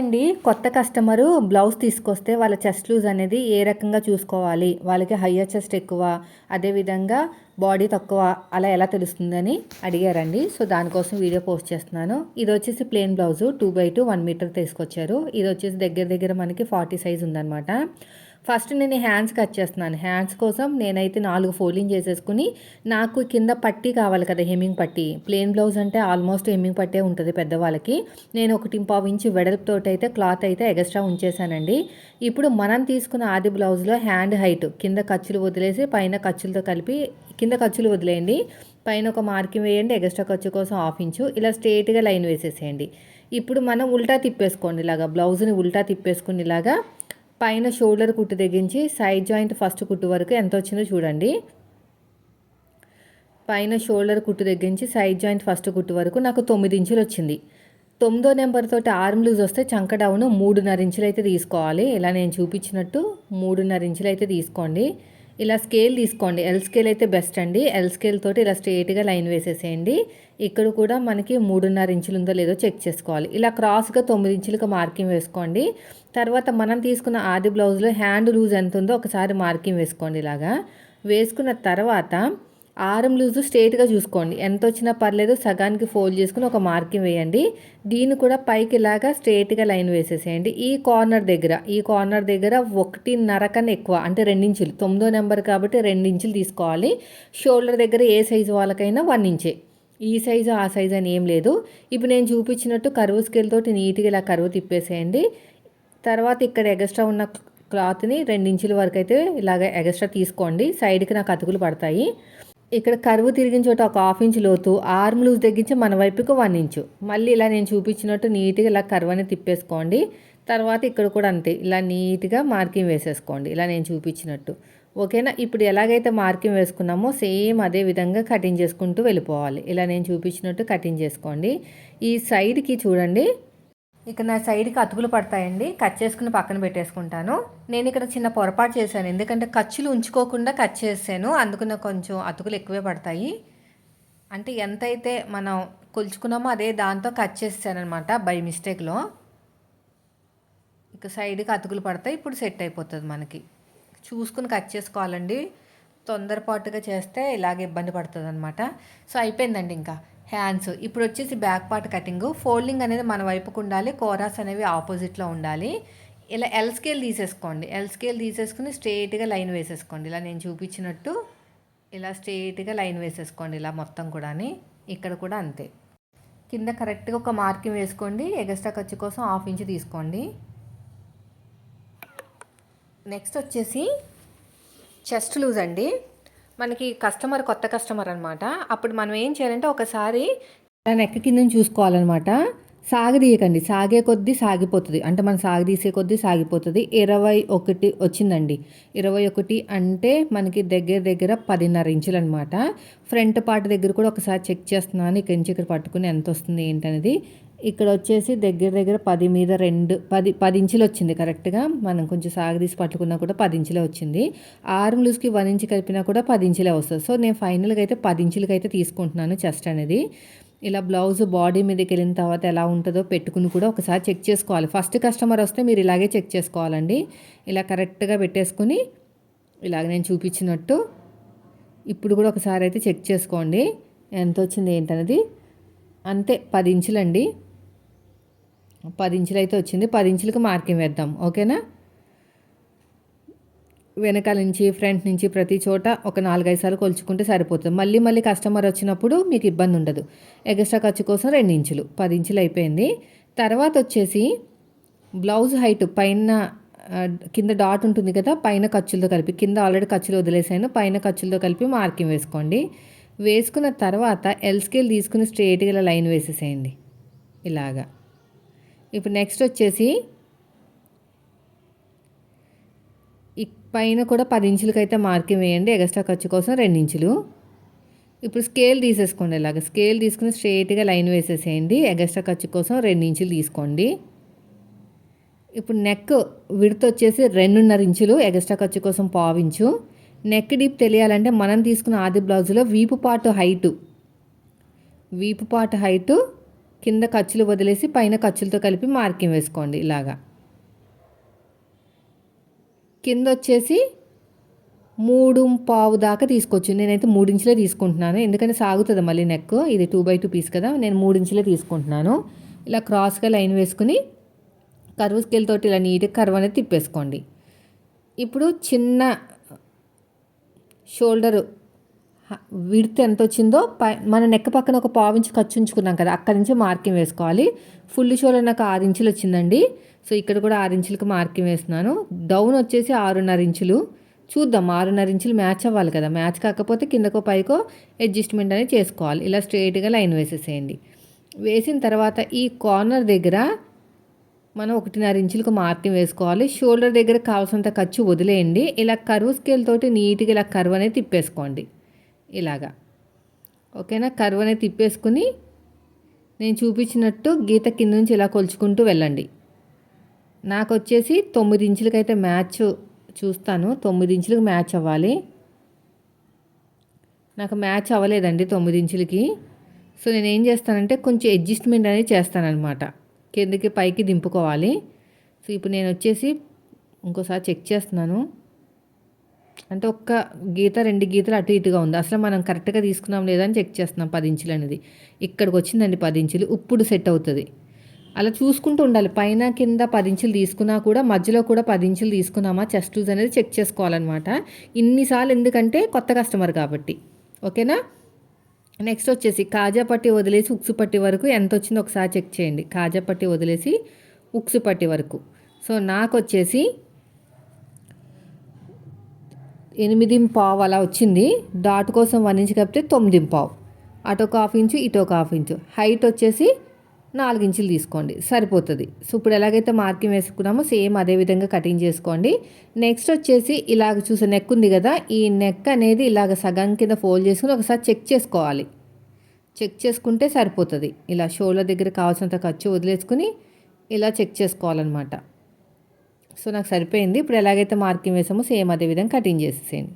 అండి కొత్త customer blouse తీసుకొస్తే వాళ్ళ చెస్ట్ లూజ్ అనేది ఏ రకంగా చూసుకోవాలి? వాళ్ళకి హయ్యర్ చెస్ట్ ఎక్కువ అదేవిధంగా బాడీ తక్కువ అలా ఎలా తెలుస్తుందని అడిగారండి. సో దానికోసం వీడియో పోస్ట్ చేస్తున్నాను. ఇది వచ్చేసి plain blouse two by two one metre తీసుకొచ్చారు. ఇది వచ్చేసి దగ్గర దగ్గర మనకి ఫార్టీ సైజ్ ఉందన్నమాట. ఫస్ట్ నేను హ్యాండ్స్ కట్ చేస్తున్నాను. హ్యాండ్స్ కోసం నేనైతే నాలుగు ఫోల్డింగ్ చేసేసుకుని నాకు కింద పట్టీ కావాలి కదా హెమ్మింగ్ పట్టీ. ప్లెయిన్ బ్లౌజ్ అంటే ఆల్మోస్ట్ హెమ్మింగ్ పట్టే ఉంటుంది పెద్దవాళ్ళకి. నేను ఒకటి పావు ఇంచు వెడల్పుతో అయితే క్లాత్ అయితే ఎక్స్ట్రా ఉంచేసానండి ఇప్పుడు మనం తీసుకున్న ఆది బ్లౌజ్లో హ్యాండ్ హైట్ కింద ఖర్చులు వదిలేసి పైన ఖర్చులతో కలిపి కింద ఖర్చులు వదిలేయండి. పైన ఒక మార్కింగ్ వేయండి ఎక్స్ట్రా ఖర్చు కోసం హాఫ్ ఇంచు. ఇలా స్ట్రేట్గా లైన్ వేసేసేయండి. ఇప్పుడు మనం ఉల్టా తిప్పేసుకోండి ఇలాగా బ్లౌజ్ని ఉల్టా తిప్పేసుకుని ఇలాగా పైన షోల్డర్ కుట్టు తెగించి సైడ్ జాయింట్ ఫస్ట్ కుట్టు వరకు ఎంత వచ్చిందో చూడండి. పైన షోల్డర్ కుట్టు తెగించి సైడ్ జాయింట్ ఫస్ట్ కుట్టు వరకు నాకు తొమ్మిది ఇంచులు వచ్చింది. తొమ్మిదో నెంబర్తో ఆర్మ్ లూజ్ వస్తే చంక డౌన్ మూడున్నర ఇంచులు అయితే తీసుకోవాలి. ఇలా నేను చూపించినట్టు మూడున్నర ఇంచులు అయితే తీసుకోండి. ఇలా స్కేల్ తీసుకోండి. ఎల్ స్కేల్ అయితే బెస్ట్ అండి. ఎల్ స్కేల్ తోటి ఇలా స్ట్రేట్గా లైన్ వేసేసేయండి. ఇక్కడ కూడా మనకి మూడున్నర ఇంచులు ఉందో లేదో చెక్ చేసుకోవాలి. ఇలా క్రాస్గా తొమ్మిది ఇంచులకు మార్కింగ్ వేసుకోండి. తర్వాత మనం తీసుకున్న ఆది బ్లౌజ్లో హ్యాండ్ లూజ్ ఎంత ఉందో ఒకసారి మార్కింగ్ వేసుకోండి ఇలాగా. వేసుకున్న తర్వాత ఆరం లూజు స్ట్రేట్గా చూసుకోండి. ఎంత వచ్చినా పర్లేదు సగానికి ఫోల్డ్ చేసుకుని ఒక మార్కింగ్ వేయండి. దీన్ని కూడా పైకి ఇలాగా స్ట్రేట్గా లైన్ వేసేసేయండి. ఈ కార్నర్ దగ్గర ఈ కార్నర్ దగ్గర ఒకటిన్నర కన్నా ఎక్కువ అంటే రెండించులు తొమ్మిదో నెంబర్ కాబట్టి రెండించులు తీసుకోవాలి. షోల్డర్ దగ్గర ఏ సైజు వాళ్ళకైనా వన్ ఇంచే. ఈ సైజు ఆ సైజు అని ఏం లేదు. ఇప్పుడు నేను చూపించినట్టు కరువు స్కేల్ తోటి నీట్గా ఇలా కరువు తిప్పేసేయండి. తర్వాత ఇక్కడ ఎగస్ట్రా ఉన్న క్లాత్ని రెండించుల వరకు అయితే ఇలాగ ఎగస్ట్రా తీసుకోండి. సైడ్కి నాకు అతుకులు పడతాయి. ఇక్కడ కరువు తిరిగిన చోట ఒక హాఫ్ ఇంచ్ లోతు ఆర్మ్ లూజ్ తగ్గించి మన వైపుకి వన్ ఇంచు. మళ్ళీ ఇలా నేను చూపించినట్టు నీట్గా ఇలా కరువు తిప్పేసుకోండి. తర్వాత ఇక్కడ కూడా అంతే ఇలా నీట్గా మార్కింగ్ వేసేసుకోండి. ఇలా నేను చూపించినట్టు. ఓకేనా? ఇప్పుడు ఎలాగైతే మార్కింగ్ వేసుకున్నామో సేమ్ అదే విధంగా కటింగ్ చేసుకుంటూ వెళ్ళిపోవాలి. ఇలా నేను చూపించినట్టు కటింగ్ చేసుకోండి. ఈ సైడ్కి చూడండి. ఇక నా సైడ్కి అతుకులు పడతాయండి. కట్ చేసుకుని పక్కన పెట్టేసుకుంటాను. నేను ఇక్కడ చిన్న పొరపాటు చేశాను. ఎందుకంటే ఖర్చులు ఉంచుకోకుండా కట్ చేసాను అందుకున్న కొంచెం అతుకులు ఎక్కువే పడతాయి. అంటే ఎంతైతే మనం కొలుచుకున్నామో అదే దాంతో కట్ చేసానమాట బై మిస్టేక్లో. ఇక సైడ్కి అతుకులు పడతాయి. ఇప్పుడు సెట్ అయిపోతుంది మనకి. చూసుకుని కట్ చేసుకోవాలండి. తొందరపాటుగా చేస్తే ఇలాగే ఇబ్బంది పడుతుంది అనమాట సో అయిపోయిందండి ఇంకా. హ్యాండ్స్. ఇప్పుడు వచ్చేసి బ్యాక్ పార్ట్ కటింగ్. ఫోల్డింగ్ అనేది మన వైపుకు ఉండాలి కోరాస్ అనేవి ఆపోజిట్లో ఉండాలి. ఇలా ఎల్ స్కేల్ తీసేసుకోండి. ఎల్ స్కేల్ తీసేసుకుని స్ట్రేట్గా లైన్ వేసేసుకోండి. ఇలా నేను చూపించినట్టు ఇలా స్ట్రేట్గా లైన్ వేసేసుకోండి ఇలా మొత్తం కూడా ఇక్కడ కూడా అంతే. కింద కరెక్ట్గా ఒక మార్కింగ్ వేసుకోండి. ఎగస్ట్రా ఖర్చు కోసం హాఫ్ ఇంచ్ తీసుకోండి. నెక్స్ట్ వచ్చేసి చెస్ట్ లూజ్ అండి. మనకి కస్టమర్ కొత్త కస్టమర్ అనమాట అప్పుడు మనం ఏం చేయాలంటే ఒకసారి నెక్క కింద చూసుకోవాలన్నమాట. సాగదీయకండి. సాగే కొద్దీ సాగిపోతుంది. అంటే మనం సాగదీసే కొద్దీ సాగిపోతుంది. ఇరవై ఒకటి వచ్చిందండి. ఇరవై ఒకటి అంటే మనకి దగ్గర దగ్గర పదిన్నర ఇంచులు అనమాట ఫ్రంట్ పార్ట్ దగ్గర కూడా ఒకసారి చెక్ చేస్తున్నాను. ఇక్కడి నుంచి ఇక్కడ పట్టుకుని ఎంత వస్తుంది ఏంటనేది. ఇక్కడ వచ్చేసి దగ్గర దగ్గర పది మీద రెండు పది పది ఇంచులు వచ్చింది కరెక్ట్గా. మనం కొంచెం సాగదీసి పట్టుకున్నా కూడా పది ఇంచులే వచ్చింది. ఆర్మ్ లూజ్కి వన్ ఇంచ్ కలిపినా కూడా పది ఇంచులే వస్తుంది. సో నేను ఫైనల్గా అయితే పది ఇంచులకి అయితే తీసుకుంటున్నాను చెస్ట్ అనేది. ఇలా బ్లౌజ్ బాడీ మీదకి వెళ్ళిన తర్వాత ఎలా ఉంటుందో పెట్టుకుని కూడా ఒకసారి చెక్ చేసుకోవాలి. ఫస్ట్ కస్టమర్ వస్తే మీరు ఇలాగే చెక్ చేసుకోవాలండి. ఇలా కరెక్ట్గా పెట్టేసుకుని ఇలాగ నేను చూపించినట్టు ఇప్పుడు కూడా ఒకసారి అయితే చెక్ చేసుకోండి. ఎంత వచ్చింది ఏంటనేది? అంతే పది ఇంచులండి. పది ఇంచులు అయితే వచ్చింది. పది ఇంచులకు మార్కింగ్ వేద్దాం. ఓకేనా? వెనకాల నుంచి ఫ్రంట్ నుంచి ప్రతి చోట ఒక నాలుగైదు సార్లు కొలుచుకుంటే సరిపోతుంది. మళ్ళీ మళ్ళీ కస్టమర్ వచ్చినప్పుడు మీకు ఇబ్బంది ఉండదు. ఎక్స్ట్రా ఖర్చు కోసం రెండు ఇంచులు. పది ఇంచులు అయిపోయింది. తర్వాత వచ్చేసి బ్లౌజ్ హైట్ పైన కింద డాట్ ఉంటుంది కదా పైన ఖర్చులతో కలిపి కింద ఆల్రెడీ ఖర్చులు వదిలేసాను పైన ఖర్చులతో కలిపి మార్కింగ్ వేసుకోండి. వేసుకున్న తర్వాత ఎల్ స్కేల్ తీసుకుని స్ట్రేట్గా లైన్ వేసేసేయండి. ఇలాగా. ఇప్పుడు నెక్స్ట్ వచ్చేసి పైన కూడా పది ఇంచులకి అయితే మార్కింగ్ వేయండి. ఎక్స్ట్రా ఖర్చు కోసం రెండు ఇంచులు. ఇప్పుడు స్కేల్ తీసేసుకోండి ఇలాగ. స్కేల్ తీసుకుని స్ట్రేట్గా లైన్ వేసేసేయండి. ఎగస్ట్రా ఖర్చు కోసం రెండు ఇంచులు తీసుకోండి. ఇప్పుడు నెక్ విడత వచ్చేసి రెండున్నర ఇంచులు. ఎగస్ట్రా ఖర్చు కోసం పావించు నెక్ డీప్ తెలియాలంటే మనం తీసుకున్న ఆది బ్లౌజ్లో వీపు పాటు హైటు వీపు పాటు హైటు కింద ఖర్చులు వదిలేసి పైన ఖర్చులతో కలిపి మార్కింగ్ వేసుకోండి ఇలాగా. కింద వచ్చేసి మూడు పావు దాకా తీసుకోవచ్చు. నేనైతే మూడించులే తీసుకుంటున్నాను. ఎందుకంటే సాగుతుంది మళ్ళీ నెక్. ఇది టూ బై టూ పీస్ కదా. నేను మూడించులే తీసుకుంటున్నాను. ఇలా క్రాస్గా లైన్ వేసుకుని కరువు స్కేల్ తోటి ఇలా నీట్గా కర్వ్ అనేది తిప్పేసుకోండి. ఇప్పుడు చిన్న షోల్డరు విడ్త్ ఎంత వచ్చిందో పై మన నెక్క పక్కన ఒక పావు ఇంచు ఖర్చు ఉంచుకున్నాం కదా అక్కడి నుంచి మార్కింగ్ వేసుకోవాలి. ఫుల్ షోలో నాకు ఆరు ఇంచులు వచ్చిందండి. సో ఇక్కడ కూడా ఆరు ఇంచులకు మార్కింగ్ వేస్తున్నాను. డౌన్ వచ్చేసి ఆరున్నర ఇంచులు. చూద్దాం ఆరున్నర ఇంచులు మ్యాచ్ అవ్వాలి కదా. మ్యాచ్ కాకపోతే కిందకో పైకో అడ్జస్ట్మెంట్ అనేది చేసుకోవాలి. ఇలా స్ట్రైట్గా లైన్ వేసేసేయండి. వేసిన తర్వాత ఈ కార్నర్ దగ్గర మనం ఒకటిన్నర ఇంచులకు మార్కింగ్ వేసుకోవాలి. షోల్డర్ దగ్గర కావాల్సినంత ఖర్చు వదిలేయండి. ఇలా కరువు స్కేల్ తోటి నీట్గా ఇలా కరువు అనేది తిప్పేసుకోండి. ఇలాగా. ఓకేనా? కర్వ్ అనేది తిప్పేసుకుని నేను చూపించినట్టు గీత కింద నుంచి ఇలా కొలుచుకుంటూ వెళ్ళండి. నాకు వచ్చేసి తొమ్మిది ఇంచులకి అయితే మ్యాచ్ చూస్తాను. తొమ్మిది ఇంచులకు మ్యాచ్ అవ్వాలి. నాకు మ్యాచ్ అవ్వలేదండి తొమ్మిది ఇంచులకి. సో నేను ఏం చేస్తానంటే కొంచెం అడ్జస్ట్మెంట్ అనేది చేస్తానన్నమాట. కిందకి పైకి దింపుకోవాలి. సో ఇప్పుడు నేను వచ్చేసి ఇంకోసారి చెక్ చేస్తున్నాను. అంటే ఒక్క గీత రెండు గీతలు అటు ఇటుగా ఉంది. అసలు మనం కరెక్ట్గా తీసుకున్నాం లేదని చెక్ చేస్తున్నాం పది ఇంచులు అనేది. ఇక్కడికి వచ్చిందండి పది ఇంచులు. ఇప్పుడు సెట్ అవుతుంది. అలా చూసుకుంటూ ఉండాలి. పైన కింద పది ఇంచులు తీసుకున్నా కూడా మధ్యలో కూడా పది ఇంచులు తీసుకున్నామా? చెస్ట్ లూజ్ అనేది చెక్ చేసుకోవాలన్నమాట. ఇన్నిసార్లు ఎందుకంటే కొత్త కస్టమర్ కాబట్టి. ఓకేనా? నెక్స్ట్ వచ్చేసి కాజా పట్టి వదిలేసి ఉక్సు పట్టి వరకు ఎంత వచ్చిందో ఒకసారి చెక్ చేయండి. కాజా పట్టి వదిలేసి ఉక్సు పట్టి వరకు. సో నాకు వచ్చేసి ఎనిమిది పావు అలా వచ్చింది. డాట్ కోసం వన్ ఇంచ్ కప్పితే తొమ్మిది పావు. అటు ఒక హాఫ్ ఇంచు ఇటు ఒక హాఫ్ ఇంచు. హైట్ వచ్చేసి నాలుగు ఇంచులు తీసుకోండి. సరిపోతుంది. సో ఇప్పుడు ఎలాగైతే మార్కింగ్ వేసుకున్నామో సేమ్ అదే విధంగా కటింగ్ చేసుకోండి. నెక్స్ట్ వచ్చేసి ఇలాగ చూసే నెక్ ఉంది కదా ఈ నెక్ అనేది ఇలాగ సగం కింద ఫోల్డ్ చేసుకుని ఒకసారి చెక్ చేసుకోవాలి. చెక్ చేసుకుంటే సరిపోతుంది. ఇలా షోల్డర్ దగ్గర కావాల్సినంత ఖర్చు వదిలేసుకుని ఇలా చెక్ చేసుకోవాలన్నమాట. సో నాకు సరిపోయింది. ఇప్పుడు ఎలాగైతే మార్కింగ్ వేసామో సేమ్ అదే విధంగా కటింగ్ చేసేసేయండి.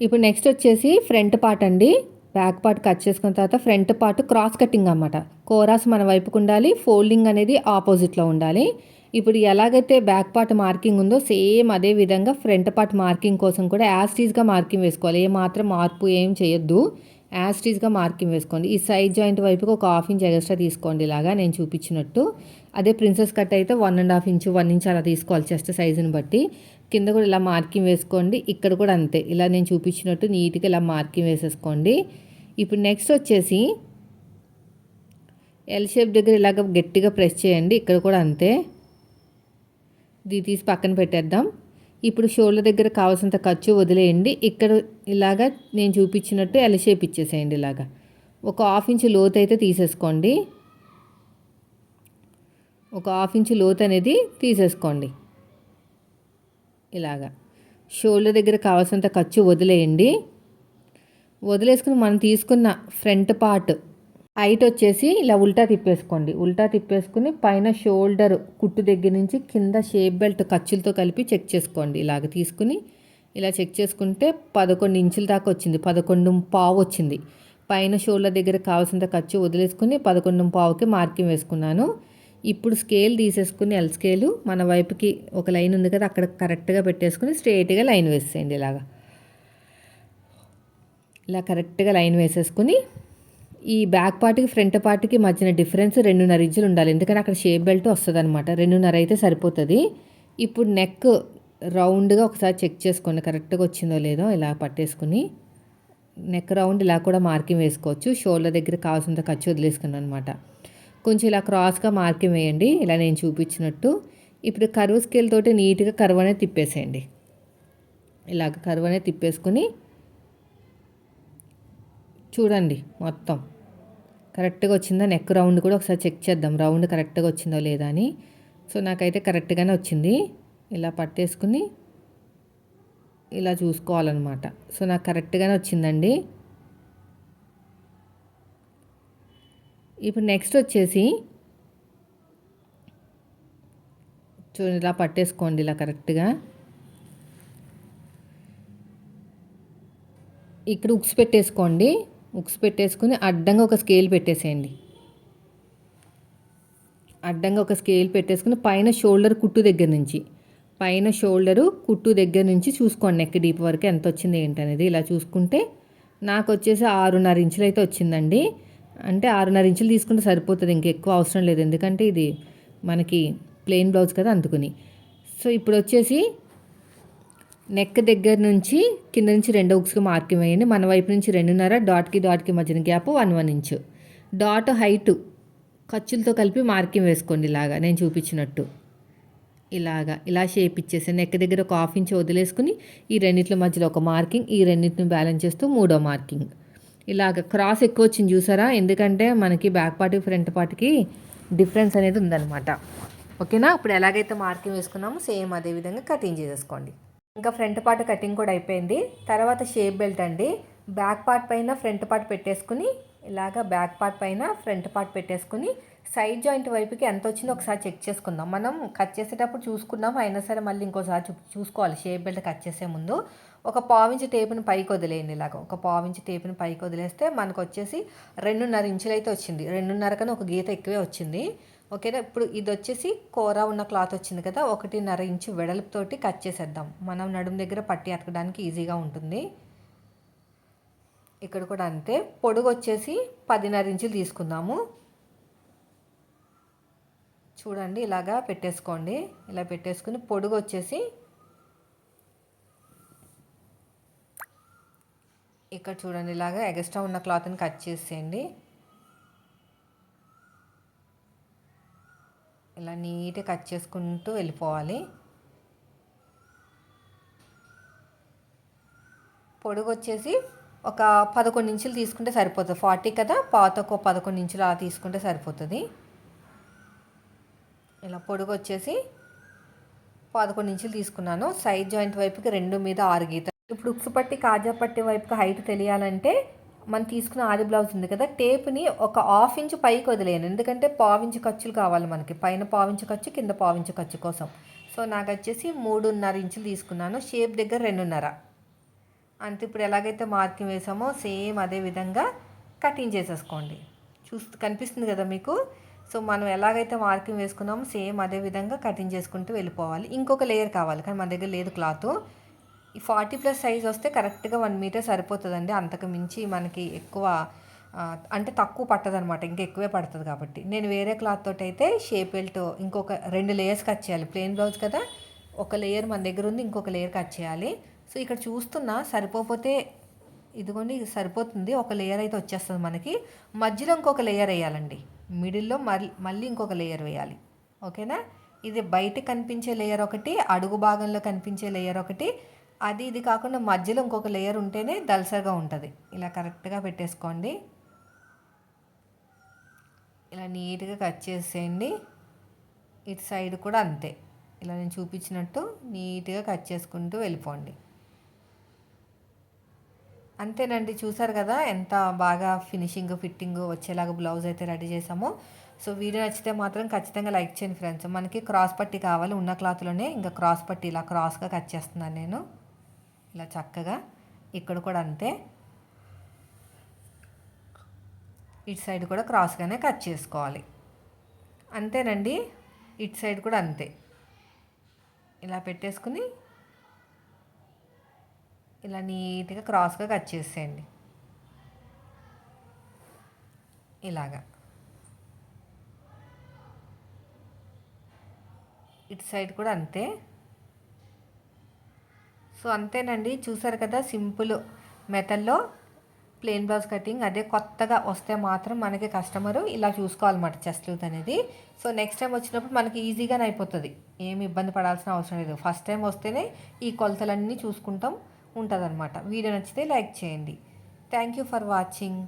ఇప్పుడు నెక్స్ట్ వచ్చేసి ఫ్రంట్ పార్ట్ అండి. బ్యాక్ పార్ట్ కట్ చేసుకున్న తర్వాత ఫ్రంట్ పార్ట్ క్రాస్ కటింగ్ అనమాట కోరాస్ మన వైపుకు ఉండాలి. ఫోల్డింగ్ అనేది ఆపోజిట్లో ఉండాలి. ఇప్పుడు ఎలాగైతే బ్యాక్ పార్ట్ మార్కింగ్ ఉందో సేమ్ అదే విధంగా ఫ్రంట్ పార్ట్ మార్కింగ్ కోసం కూడా యాస్టీజ్గా మార్కింగ్ వేసుకోవాలి. ఏ మాత్రం మార్పు ఏం చేయొద్దు. యాస్టీజ్గా మార్కింగ్ వేసుకోండి. ఈ సైడ్ జాయింట్ వైపుకి ఒక హాఫ్ ఇంచ్ ఎక్స్ట్రా తీసుకోండి ఇలాగా నేను చూపించినట్టు. అదే ప్రిన్సెస్ కట్ అయితే one and half inch one inch అలా తీసుకోవాలి చెస్ట్ సైజుని బట్టి. కింద కూడా ఇలా మార్కింగ్ వేసుకోండి. ఇక్కడ కూడా అంతే. ఇలా నేను చూపించినట్టు నీట్గా ఇలా మార్కింగ్ వేసేసుకోండి. ఇప్పుడు నెక్స్ట్ వచ్చేసి ఎల్ షేప్ దగ్గర ఇలాగ గట్టిగా ప్రెస్ చేయండి. ఇక్కడ కూడా అంతే. ఇది తీసి పక్కన పెట్టేద్దాం. ఇప్పుడు షోల్డర్ దగ్గర కావాల్సినంత ఖర్చు వదిలేయండి. ఇక్కడ ఇలాగా నేను చూపించినట్టు ఎల్ షేప్ ఇచ్చేసేయండి ఇలాగా. ఒక హాఫ్ ఇంచ్ లోతు అయితే తీసేసుకోండి. ఒక హాఫ్ ఇంచ్ లోతు అనేది తీసేసుకోండి. ఇలాగా. షోల్డర్ దగ్గర కావాల్సినంత ఖర్చు వదిలేయండి. వదిలేసుకుని మనం తీసుకున్న ఫ్రంట్ పార్ట్ హైట్ వచ్చేసి ఇలా ఉల్టా తిప్పేసుకోండి. ఉల్టా తిప్పేసుకుని పైన షోల్డర్ కుట్టు దగ్గర నుంచి కింద షేప్ బెల్ట్ ఖర్చులతో కలిపి చెక్ చేసుకోండి. ఇలాగ తీసుకుని ఇలా చెక్ చేసుకుంటే పదకొండు ఇంచుల దాకా వచ్చింది. పదకొండు పావు వచ్చింది. పైన షోల్డర్ దగ్గర కావాల్సినంత ఖర్చు వదిలేసుకుని పదకొండు పావుకి మార్కింగ్ వేసుకున్నాను. ఇప్పుడు స్కేల్ తీసేసుకుని ఎల్ స్కేలు మన వైపుకి ఒక లైన్ ఉంది కదా అక్కడ కరెక్ట్గా పెట్టేసుకుని స్ట్రేట్గా లైన్ వేసేయండి ఇలాగా. ఇలా కరెక్ట్గా లైన్ వేసేసుకుని ఈ బ్యాక్ పార్ట్కి ఫ్రంట్ పార్ట్కి మధ్యన డిఫరెన్స్ రెండున్నర ఇంచులు ఉండాలి. ఎందుకంటే అక్కడ షేప్ బెల్ట్ వస్తుంది అనమాట రెండున్నర అయితే సరిపోతుంది. ఇప్పుడు నెక్ రౌండ్గా ఒకసారి చెక్ చేసుకోండి. కరెక్ట్గా వచ్చిందో లేదో ఇలా పట్టేసుకుని. నెక్ రౌండ్ ఇలా కూడా మార్కింగ్ వేసుకోవచ్చు. షోల్డర్ దగ్గర కావాల్సినంత ఖర్చు వదిలేసుకున్నాను అనమాట కొంచెం ఇలా క్రాస్గా మార్కింగ్ వేయండి. ఇలా నేను చూపించినట్టు. ఇప్పుడు కరువు స్కేల్ తోటి నీట్గా కరువు అనేది తిప్పేసేయండి. ఇలాగ కరువు అనేది తిప్పేసుకుని చూడండి మొత్తం. కరెక్ట్గా వచ్చిందా? నెక్ రౌండ్ కూడా ఒకసారి చెక్ చేద్దాం. రౌండ్ కరెక్ట్గా వచ్చిందో లేదా అని. సో నాకైతే కరెక్ట్గానే వచ్చింది. ఇలా పట్టేసుకుని ఇలా చూసుకోవాలన్నమాట. సో నాకు కరెక్ట్గానే వచ్చిందండి. ఇప్పుడు నెక్స్ట్ వచ్చేసి చూడండి ఇలా పట్టేసుకోండి ఇలా కరెక్ట్గా. ఇక్కడ ఉక్స్ పెట్టేసుకోండి. ఉక్స్ పెట్టేసుకుని అడ్డంగా ఒక స్కేల్ పెట్టేసేయండి. అడ్డంగా ఒక స్కేల్ పెట్టేసుకుని పైన షోల్డర్ కుట్టు దగ్గర నుంచి పైన షోల్డరు కుట్టు దగ్గర నుంచి చూసుకోండి నెక్ డీప్ వరకు ఎంత వచ్చింది ఏంటనేది. ఇలా చూసుకుంటే నాకు వచ్చేసి ఆరున్నర ఇంచులు అయితే వచ్చిందండి. అంటే ఆరున్నర ఇంచులు తీసుకుంటే సరిపోతుంది ఇంకెక్కువ అవసరం లేదు. ఎందుకంటే ఇది మనకి ప్లెయిన్ బ్లౌజ్ కదా అందుకుని. సో ఇప్పుడు వచ్చేసి నెక్ దగ్గర నుంచి కింద నుంచి రెండో ఉక్స్కి మార్కింగ్ వేయండి మన వైపు నుంచి రెండున్నర డాట్కి డాట్కి మధ్యన gap one one inch dot height ఖర్చులతో కలిపి మార్కింగ్ వేసుకోండి ఇలాగా నేను చూపించినట్టు. ఇలాగా ఇలా షేప్ ఇచ్చేసాను నెక్ దగ్గర ఒక హాఫ్ ఇంచ్ వదిలేసుకుని ఈ రెండింటి మధ్యలో ఒక మార్కింగ్ ఈ రెండింటిని బ్యాలెన్స్ చేస్తూ మూడో మార్కింగ్ ఇలాగ క్రాస్ ఎక్కువ వచ్చింది చూసారా? ఎందుకంటే మనకి బ్యాక్ పార్టీ ఫ్రంట్ పార్ట్కి డిఫరెన్స్ అనేది ఉందన్నమాట. ఓకేనా? ఇప్పుడు ఎలాగైతే మార్కింగ్ వేసుకున్నామో సేమ్ అదే విధంగా కటింగ్ చేసేసుకోండి. ఇంకా ఫ్రంట్ పార్ట్ కటింగ్ కూడా అయిపోయింది. తర్వాత షేప్ బెల్ట్ అండి. బ్యాక్ పార్ట్ పైన ఫ్రంట్ పార్ట్ పెట్టేసుకుని ఇలాగ బ్యాక్ పార్ట్ పైన ఫ్రంట్ పార్ట్ పెట్టేసుకుని సైడ్ జాయింట్ వైపుకి ఎంత వచ్చిందో ఒకసారి చెక్ చేసుకుందాం. మనం కట్ చేసేటప్పుడు చూసుకున్నాం అయినా సరే మళ్ళీ ఇంకోసారి చూ చూసుకోవాలి. షేప్ బెల్ట్ కట్ చేసే ముందు. ఒక పావించి టేపుని పైకి వదిలేయండి ఇలాగ. ఒక పావించి టేపుని పైకి వదిలేస్తే మనకు వచ్చేసి రెండున్నర ఇంచులు అయితే వచ్చింది. రెండున్నర కన్నా ఒక గీత ఎక్కువే వచ్చింది. ఓకేనా? ఇప్పుడు ఇది వచ్చేసి కూర ఉన్న క్లాత్ వచ్చింది కదా ఒకటిన్నర ఇంచు వెడల్పుతోటి కట్ చేసేద్దాం. మనం నడుము దగ్గర పట్టి అతకడానికి ఈజీగా ఉంటుంది. ఇక్కడ కూడా అంతే. పొడుగు వచ్చేసి పదిన్నర ఇంచులు తీసుకుందాము. చూడండి ఇలాగా పెట్టేసుకోండి. ఇలా పెట్టేసుకుని పొడుగు వచ్చేసి ఇక్కడ చూడండి ఇలాగా ఎగస్ట్రా ఉన్న క్లాత్ని కట్ చేసేయండి. ఇలా నీట్గా కట్ చేసుకుంటూ వెళ్ళిపోవాలి. పొడుగు వచ్చేసి ఒక పదకొండు ఇంచులు తీసుకుంటే సరిపోతుంది. ఫార్టీ కదా పాత ఒక పదకొండు ఇంచులు అలా తీసుకుంటే సరిపోతుంది. ఇలా పొడుగు వచ్చేసి పదకొండు ఇంచులు తీసుకున్నాను. సైడ్ జాయింట్ వైపుకి రెండు మీద ఆరు గీత. ఇప్పుడు ఉక్సుపట్టి పట్టి కాజా పట్టి వైపుకి హైట్ తెలియాలంటే మనం తీసుకున్న ఆది బ్లౌజ్ ఉంది కదా టేప్ని ఒక హాఫ్ ఇంచు పైకి వదిలేను ఎందుకంటే పావించు ఖర్చులు కావాలి మనకి. పైన పావించు ఖర్చు కింద పావించు ఖర్చు కోసం. సో నాకు వచ్చేసి మూడున్నర ఇంచులు తీసుకున్నాను. షేప్ దగ్గర రెండున్నర. అంతే ఇప్పుడు ఎలాగైతే మార్కింగ్ వేసామో సేమ్ అదే విధంగా కటింగ్ చేసేసుకోండి. చూస్తూ కనిపిస్తుంది కదా మీకు? సో మనం ఎలాగైతే మార్కింగ్ వేసుకున్నామో సేమ్ అదే విధంగా కటింగ్ చేసుకుంటూ వెళ్ళిపోవాలి. ఇంకొక లేయర్ కావాలి కానీ మన దగ్గర లేదు క్లాత్ ఈ ఫార్టీ ప్లస్ సైజ్ వస్తే కరెక్ట్గా వన్ మీటర్ సరిపోతుందండి. అంతకు మించి మనకి ఎక్కువ అంటే తక్కువ పట్టదు అనమాట ఇంకా ఎక్కువే పడుతుంది కాబట్టి. నేను వేరే క్లాత్ తోటి అయితే షేప్ బెల్ట్ ఇంకొక రెండు లేయర్స్ కట్ చేయాలి. ప్లెయిన్ బ్లౌజ్ కదా ఒక లేయర్ మన దగ్గర ఉంది ఇంకొక లేయర్ కట్ చేయాలి. సో ఇక్కడ చూస్తున్నా సరిపోతే ఇదిగోండి సరిపోతుంది. ఒక లేయర్ అయితే వచ్చేస్తుంది మనకి. మధ్యలో ఇంకొక లేయర్ వేయాలండి. మిడిల్లో మళ్ళీ మళ్ళీ ఇంకొక లేయర్ వేయాలి. ఓకేనా? ఇది బయట కనిపించే లేయర్ ఒకటి అడుగు భాగంలో కనిపించే లేయర్ ఒకటి. అది ఇది కాకుండా మధ్యలో ఇంకొక లేయర్ ఉంటేనే దల్సర్గా ఉంటుంది. ఇలా కరెక్ట్గా పెట్టేసుకోండి. ఇలా నీట్గా కట్ చేసేయండి. ఇటు సైడ్ కూడా అంతే. ఇలా నేను చూపించినట్టు నీట్గా కట్ చేసుకుంటూ వెళ్ళిపోండి. అంతేనండి. చూసారు కదా ఎంత బాగా ఫినిషింగ్ ఫిట్టింగ్ వచ్చేలాగా బ్లౌజ్ అయితే రెడీ చేసామో. సో వీడియో నచ్చితే మాత్రం ఖచ్చితంగా లైక్ చేయండి ఫ్రెండ్స్. మనకి క్రాస్ పట్టి కావాలి. ఉన్న క్లాత్లోనే ఇంకా క్రాస్ పట్టి ఇలా క్రాస్గా కట్ చేస్తున్నాను నేను. ఇలా చక్కగా ఇక్కడ కూడా అంతే. ఇటు సైడ్ కూడా క్రాస్గానే కట్ చేసుకోవాలి. అంతేనండి? ఇటు సైడ్ కూడా అంతే. ఇలా పెట్టేసుకుని ఇలా నీట్గా క్రాస్గా కట్ చేసేయండి. ఇలాగా. ఇటు సైడ్ కూడా అంతే. సో అంతేనండి చూసారు కదా సింపుల్ మెథడ్లో ప్లెయిన్ బ్లౌజ్ కటింగ్. అదే కొత్తగా వస్తే మాత్రం మనకి కస్టమరు ఇలా చూసుకోవాలన్నమాట చెస్ట్ లూత్ అనేది. సో నెక్స్ట్ టైం వచ్చినప్పుడు మనకి ఈజీగానే అయిపోతుంది. ఏమి ఇబ్బంది పడాల్సిన అవసరం లేదు. ఫస్ట్ టైం వస్తేనే ఈ కొలతలన్నీ చూసుకుంటాం ఉంటుందన్నమాట. వీడియో నచ్చితే లైక్ చేయండి. Thank you for watching.